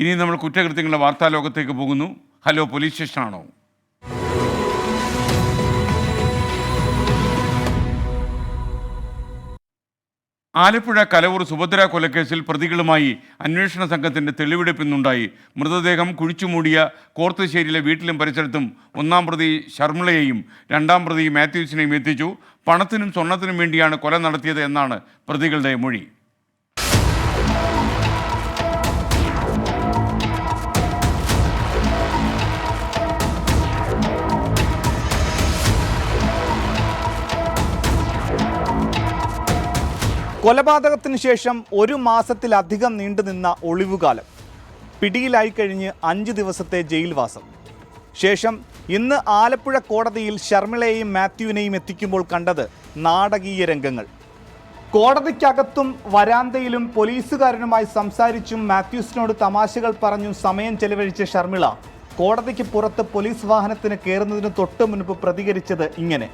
ഇനി നമ്മൾ കുറ്റകൃത്യങ്ങളുടെ വാർത്താ ലോകത്തേക്ക് പോകുന്നു. ഹലോ പോലീസ് സ്റ്റേഷനാണോ? ആലപ്പുഴ കലവൂർ സുഭദ്ര കൊലക്കേസിൽ പ്രതികളുമായി അന്വേഷണ സംഘത്തിന്റെ തെളിവെടുപ്പിന്നുണ്ടായി. മൃതദേഹം കുഴിച്ചുമൂടിയ കോർത്തശ്ശേരിയിലെ വീട്ടിലും പരിസരത്തും ഒന്നാം പ്രതി ശർമ്മളയെയും രണ്ടാം പ്രതി മാത്യൂസിനെയും എത്തിച്ചു. പണത്തിനും സ്വർണത്തിനും വേണ്ടിയാണ് കൊല നടത്തിയത് എന്നാണ് പ്രതികളുടെ മൊഴി. കൊലപാതകത്തിന് ശേഷം ഒരു മാസത്തിലധികം നീണ്ടുനിന്ന ഒളിവുകാലം. പിടിയിലായി കഴിഞ്ഞ് അഞ്ച് ദിവസത്തെ ജയിൽവാസം. ശേഷം ഇന്ന് ആലപ്പുഴ കോടതിയിൽ ശർമിളയെയും മാത്യുവിനെയും എത്തിക്കുമ്പോൾ കണ്ടത് നാടകീയ രംഗങ്ങൾ. കോടതിക്കകത്തും വരാന്തയിലും പോലീസുകാരനുമായി സംസാരിച്ചും മാത്യൂസിനോട് തമാശകൾ പറഞ്ഞും സമയം ചെലവഴിച്ച ഷർമിള കോടതിക്ക് പുറത്ത് പോലീസ് വാഹനത്തിന് കയറുന്നതിന് തൊട്ട് മുൻപ് പ്രതികരിച്ചത് ഇങ്ങനെ.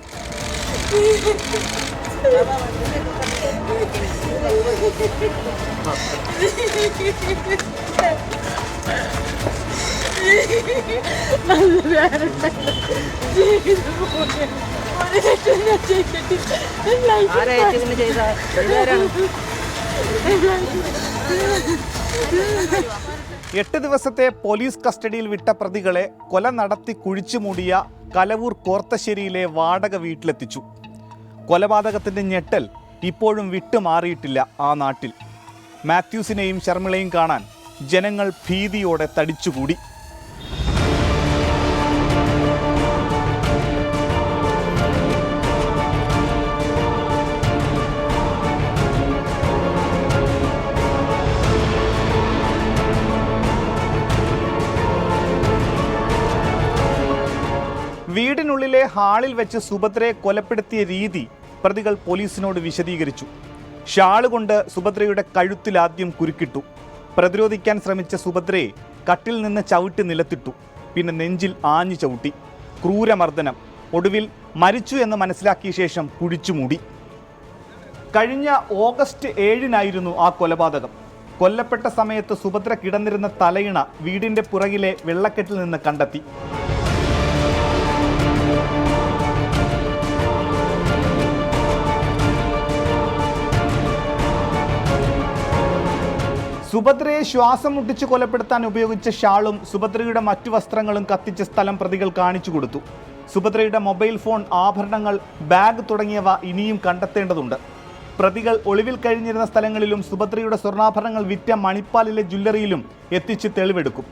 എട്ട് ദിവസത്തെ പോലീസ് കസ്റ്റഡിയിൽ വിട്ട പ്രതികളെ കൊല നടത്തി കുഴിച്ചുമൂടിയ കലവൂർ കോർത്തശ്ശേരിയിലെ വാടക വീട്ടിലെത്തിച്ചു. കൊലപാതകത്തിന്റെ ഞെട്ടൽ ഇപ്പോഴും വിട്ടുമാറിയിട്ടില്ല ആ നാട്ടിൽ. മാത്യൂസിനെയും ശർമിളയും കാണാൻ ജനങ്ങൾ ഭീതിയോടെ തടിച്ചുകൂടി. വീടിനുള്ളിലെ ഹാളിൽ വെച്ച് സുഭദ്രയെ കൊലപ്പെടുത്തിയ രീതി പ്രതികൾ പോലീസിനോട് വിശദീകരിച്ചു. ഷാളുകൊണ്ട് സുഭദ്രയുടെ കഴുത്തിൽ ആദ്യം കുരുക്കിട്ടു. പ്രതിരോധിക്കാൻ ശ്രമിച്ച സുഭദ്രയെ കട്ടിൽ നിന്ന് ചവിട്ടി നിലത്തിട്ടു. പിന്നെ നെഞ്ചിൽ ആഞ്ഞു ചവിട്ടി. ക്രൂരമർദ്ദനം. ഒടുവിൽ മരിച്ചു എന്ന് മനസ്സിലാക്കിയ ശേഷം കുഴിച്ചുമൂടി കഴിഞ്ഞ ഓഗസ്റ്റ് ഏഴിനായിരുന്നു ആ കൊലപാതകം. കൊല്ലപ്പെട്ട സമയത്ത് സുഭദ്ര കിടന്നിരുന്ന തലയിണ വീടിന്റെ പുറകിലെ വെള്ളക്കെട്ടിൽ നിന്ന് കണ്ടെത്തി. സുഭദ്രയെ ശ്വാസം മുട്ടിച്ച് കൊലപ്പെടുത്താൻ ഉപയോഗിച്ച ഷാളും സുഭദ്രയുടെ മറ്റു വസ്ത്രങ്ങളും കത്തിച്ച സ്ഥലം പ്രതികൾ കാണിച്ചു കൊടുത്തു. സുഭദ്രയുടെ മൊബൈൽ ഫോൺ ആഭരണങ്ങൾ ബാഗ് തുടങ്ങിയവ ഇനിയും കണ്ടെത്തേണ്ടതുണ്ട്. പ്രതികൾ ഒളിവിൽ കഴിഞ്ഞിരുന്ന സ്ഥലങ്ങളിലും സുഭദ്രയുടെ സ്വർണാഭരണങ്ങൾ വിറ്റ മണിപ്പാലിലെ ജ്വല്ലറിയിലും എത്തിച്ച് തെളിവെടുക്കും.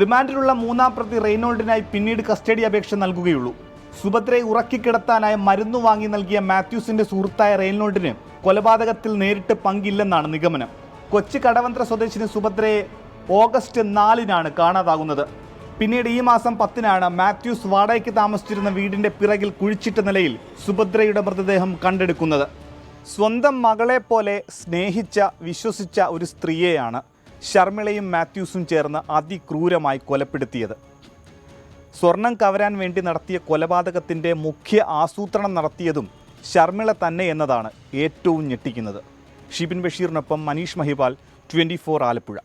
റിമാൻഡിലുള്ള മൂന്നാം പ്രതി റെയ്നോൾഡിനായി പിന്നീട് കസ്റ്റഡി അപേക്ഷ നൽകുകയുള്ളൂ. സുഭദ്രയെ ഉറക്കിക്കിടത്താനായി മരുന്ന് വാങ്ങി നൽകിയ മാത്യൂസിന്റെ സുഹൃത്തായ റെയ്നോൾഡിന് കൊലപാതകത്തിൽ നേരിട്ട് പങ്കില്ലെന്നാണ് നിഗമനം. കൊച്ചി കടവന്ത്ര സ്വദേശിനി സുഭദ്രയെ ഓഗസ്റ്റ് നാലിനാണ് കാണാതാകുന്നത്. പിന്നീട് ഈ മാസം പത്തിനാണ് മാത്യൂസ് വാടകയ്ക്ക് താമസിച്ചിരുന്ന വീടിന്റെ പിറകിൽ കുഴിച്ചിട്ട നിലയിൽ സുഭദ്രയുടെ മൃതദേഹം കണ്ടെടുക്കുന്നത്. സ്വന്തം മകളെ പോലെ സ്നേഹിച്ച വിശ്വസിച്ച ഒരു സ്ത്രീയെയാണ് ശർമിളയും മാത്യൂസും ചേർന്ന് അതിക്രൂരമായി കൊലപ്പെടുത്തിയത്. സ്വർണം കവരാൻ വേണ്ടി നടത്തിയ കൊലപാതകത്തിന്റെ മുഖ്യ ആസൂത്രണം നടത്തിയതും ശർമിള തന്നെ എന്നതാണ് ഏറ്റവും ഞെട്ടിക്കുന്നത്. ഷിബിൻ ബഷീറിനൊപ്പം മനീഷ് മഹിപാൽ ട്വന്റി ആലപ്പുഴ.